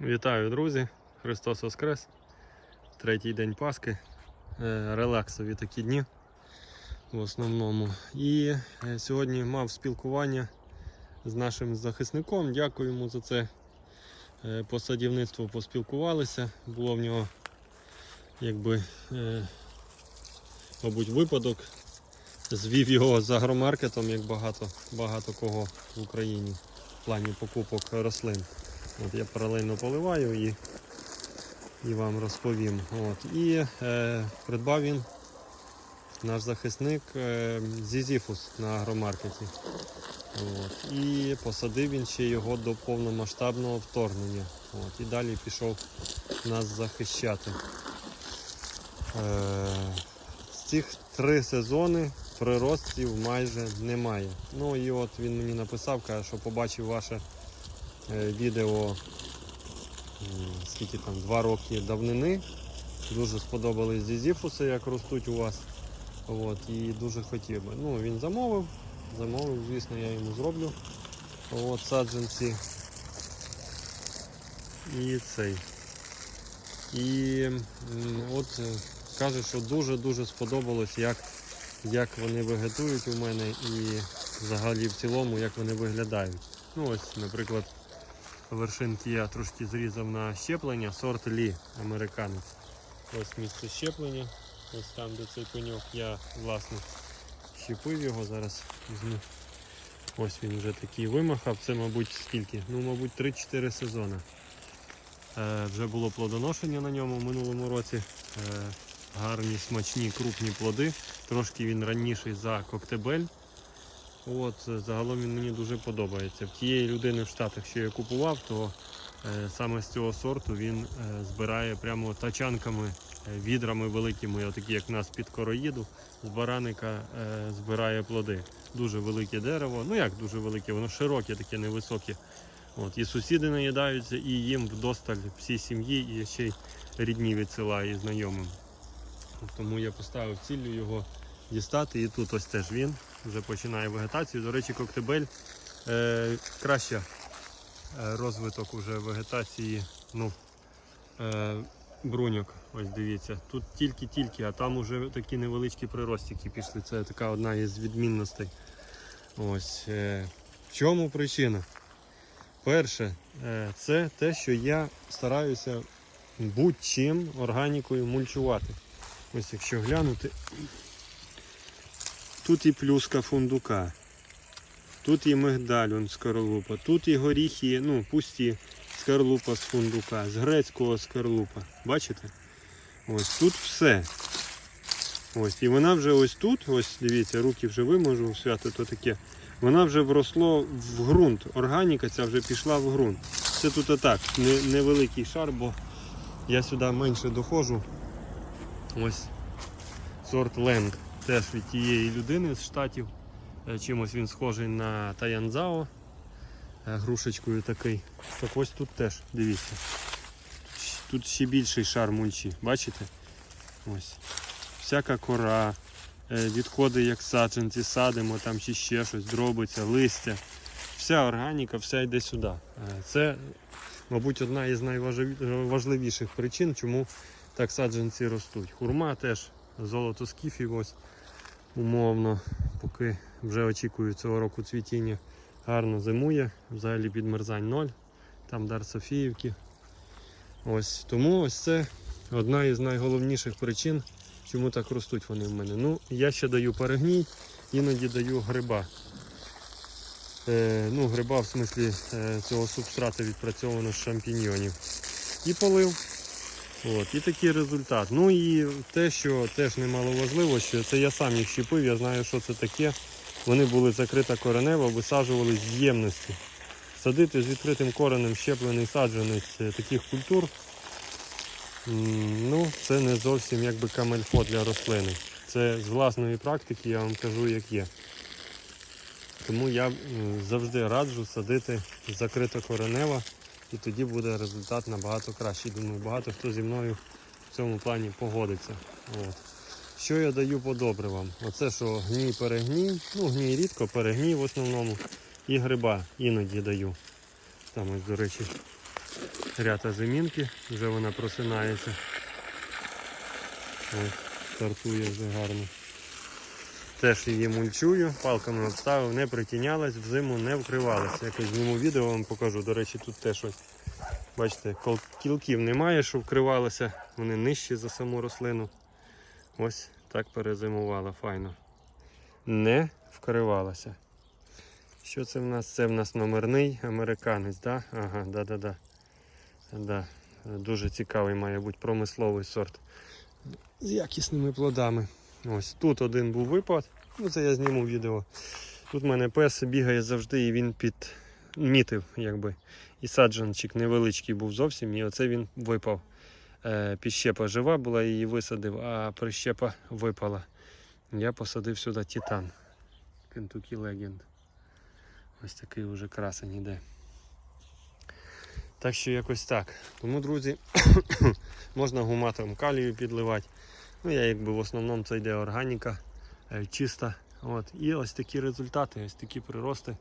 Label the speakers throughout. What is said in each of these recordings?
Speaker 1: Вітаю, друзі! Христос Воскрес! Третій день Пасхи. Е, Релаксові такі дні в основному. І е, сьогодні мав спілкування з нашим захисником. Дякую йому за це. Е, По садівництву поспілкувалися. Було в нього якби, мабуть, випадок. Звів його з агромаркетом, як багато, багато кого в Україні в плані покупок рослин. От я паралельно поливаю і, і вам розповім. От. І е, придбав він наш захисник е, Зізіфус на агромаркеті. От. І посадив він ще його до повномасштабного вторгнення. От. І далі пішов нас захищати. Е, з цих три сезони приростів майже немає. Ну і от він мені написав, каже, що побачив ваше відео скільки там, два роки давнини. Дуже сподобались зізіфуси, як ростуть у вас. От, і дуже хотів би. Ну, він замовив, замовив, звісно, я йому зроблю. От, саджанці. І цей. І от е, каже, що дуже-дуже сподобалось, як, як вони вегетують у мене і взагалі в цілому, як вони виглядають. Ну ось, наприклад, вершинки я трошки зрізав на щеплення, сорт Лі американець. Ось місце щеплення, ось там, де цей пеньок, я власне щепив його, зараз візьму. Ось він вже такий вимахав. Це, мабуть, скільки? Ну, мабуть, 3-4 сезони. Е, вже було плодоношення на ньому в минулому році. Е, гарні, смачні, крупні плоди. Трошки він раніший за коктебель. От, загалом він мені дуже подобається. В тієї людини в Штатах, що я купував, то е, саме з цього сорту він е, збирає прямо тачанками, е, відрами великими, отакі як нас під короїду. З бараника е, збирає плоди. Дуже велике дерево. Ну як дуже велике, воно широке, таке невисоке. От, і сусіди наїдаються, і їм вдосталь всій сім'ї, і ще й рідні відсилає і знайомим. Тому я поставив ціллю його дістати. І тут ось теж він вже починає вегетацію. До речі, коктебель е, краще е, розвиток уже вегетації. Ну, е, бруньок, ось дивіться. Тут тільки-тільки, а там уже такі невеличкі приростики пішли. Це така одна із відмінностей. Ось. Е, в чому причина? Перше, е, це те, що я стараюся будь-чим органікою мульчувати. Ось якщо глянути, тут і плюска фундука, тут і мигдаль, он скорлупа, тут і горіхи, ну, пусті скорлупа з фундука, з грецького скорлупа. Бачите? Ось тут все. Ось, і вона вже ось тут, ось дивіться, руки вже виможу, свято то таке. Вона вже вросло в ґрунт. Органіка ця вже пішла в ґрунт. Це тут отак, не- невеликий шар, бо я сюди менше доходжу. Ось сорт Ленг. Теж від тієї людини з штатів. Е, Чимось він схожий на Таянзао. е, Грушечкою такий. Так ось тут теж, дивіться. Тут ще більший шар мульчі. Бачите? Ось. Всяка кора, е, відходи як саджанці, садимо, там чи ще щось, дробиться, листя. Вся органіка, вся йде сюди. Це, мабуть, одна із найважливіших причин, чому так саджанці ростуть. Хурма теж золото скіфів, ось умовно, поки вже очікую цього року цвітіння. Гарно зимує, взагалі підмерзань ноль, там дар Софіївки. Ось тому ось це одна із найголовніших причин, чому так ростуть вони в мене. Ну, я ще даю перегній, іноді даю гриба. Е, ну, гриба в смислі е, цього субстрата відпрацьовано з шампіньйонів. І полив. От, і такий результат. Ну і те, що теж немало важливо, що це я сам їх щепив, я знаю, що це таке. Вони були закрита коренева, висаджувались з ємності. Садити з відкритим коренем щеплений саджанець таких культур. Ну, це не зовсім якби камельфо для рослини. Це з власної практики я вам кажу, як є. Тому я завжди раджу садити закрита коренева, і тоді буде результат набагато кращий. Думаю, багато хто зі мною в цьому плані погодиться. От. Що я даю по добривам? Оце що гній перегній, ну гній рідко, перегній в основному. І гриба іноді даю. Там ось, до речі, рята зимінки, вже вона просинається. Ось, стартує вже гарно. Теж її мульчую, палками обставив, не притінялась, взиму не вкривалася. Якось зніму відео вам покажу. До речі, тут теж ось. Бачите, кілків немає, що вкривалося, вони нижчі за саму рослину. Ось так перезимувала, файно. Не вкривалася. Що це в нас? Це в нас номерний американець, да? Ага, да-да-да. Да. Дуже цікавий має бути промисловий сорт. З якісними плодами. Ось тут один був випад. Ну це я зніму відео. Тут в мене пес бігає завжди і він підмітив, якби. І саджанчик невеличкий був зовсім, і оце він випав. Е, піщепа жива була, її висадив, а прищепа випала. Я посадив сюди титан. Kentucky Legend. Ось такий уже красень іде. Так що якось так. Тому, друзі, можна гуматом калію підливати. Ну, я якби в основному це йде органіка е, чиста. От. І ось такі результати, ось такі прирости.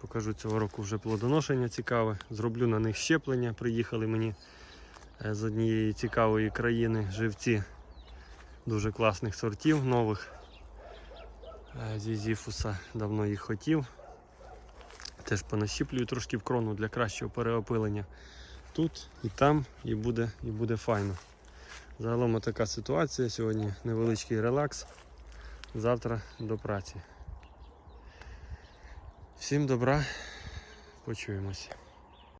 Speaker 1: Покажу цього року вже плодоношення цікаве. Зроблю на них щеплення. Приїхали мені е, з однієї цікавої країни живці дуже класних сортів нових. Е, Зі Зіфуса давно їх хотів. Теж понащіплюю трошки в крону для кращого переопилення. Тут і там, і буде, і буде файно. Загалом така ситуація. Сьогодні невеличкий релакс. Завтра до праці. Всім добра, почуємося.